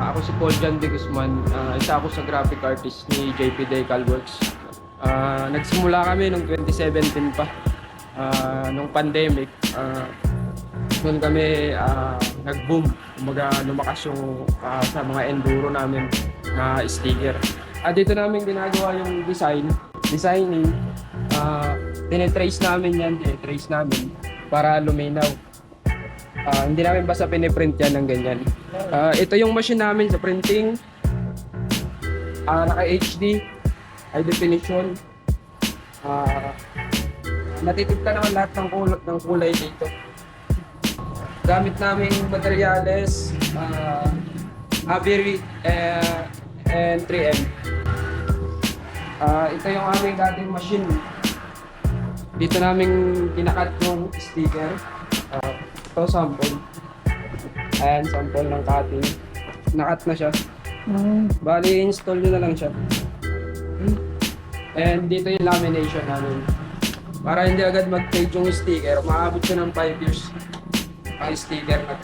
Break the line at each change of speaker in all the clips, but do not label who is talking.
ako si Paul Jan de Guzman. Ah, isa ako sa graphic artist ni JP Decal Works. Ah, nagsimula kami noong 2017 pa, ah, nung pandemic. Ah, noon kami ah, nag-boom. Kumbaga lumakas yung ah, sa mga enduro namin na sticker. Ah, dito namin ginagawa yung design, designing. Ah, tinetrace namin yan, tinetrace namin para luminaw. Ah, hindi namin basta piniprint yan ng ganyan. Ah, ito yung machine namin sa printing. Ah, naka HD, high definition. Ah, natitipta naman lahat ng kulay, ng kulay dito. Gamit namin materyales, ah, Avery eh, and 3M. Ah, ito yung aming dating machine. Dito namin kinakat yung sticker. Ah, ito sample. Ayan, sample ng cutting. Nakat na siya. Bali, install nyo na lang siya. And dito yung lamination namin. Para hindi agad mag-fade yung sticker, maabot siya ng 5 years ang sticker na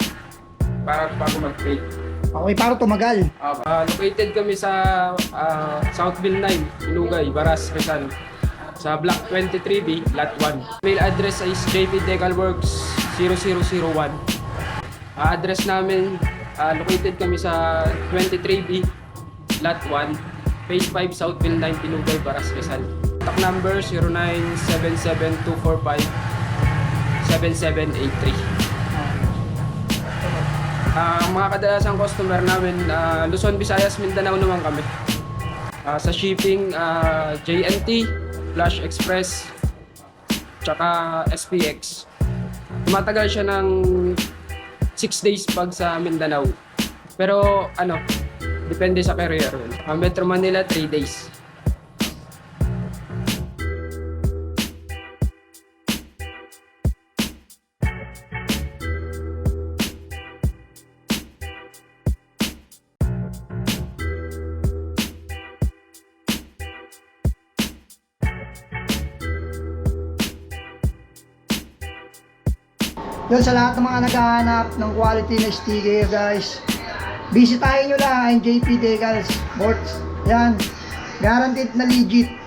para bago mag-fade.
Okay, para tumagal.
Uh, uh, located kami sa uh, Southville 9, Ilugay, Baras, Rizal. Sa Block 23B, Lot 1. Mail address is jpdecalworks 0001. Uh, address namin, uh, located kami sa 23B, Lot 1, Phase 5, Southville 9, Pinugay, Baras, Rizal. Contact number 0977-245-7783. Ah, ang mga kadalasang customer namin, ah, Luzon, Visayas, Mindanao naman kami. Ah, sa shipping, ah, JNT, Flash Express, tsaka SPX. Tumatagal siya ng 6 days pag sa Mindanao. Pero ano, depende sa carrier. Ah, Metro Manila, 3 days.
Yun sa lahat ng mga naghahanap ng quality na sticker guys. Bisitahin nyo lang ang JP Decals Boards. Yan. Guaranteed na legit.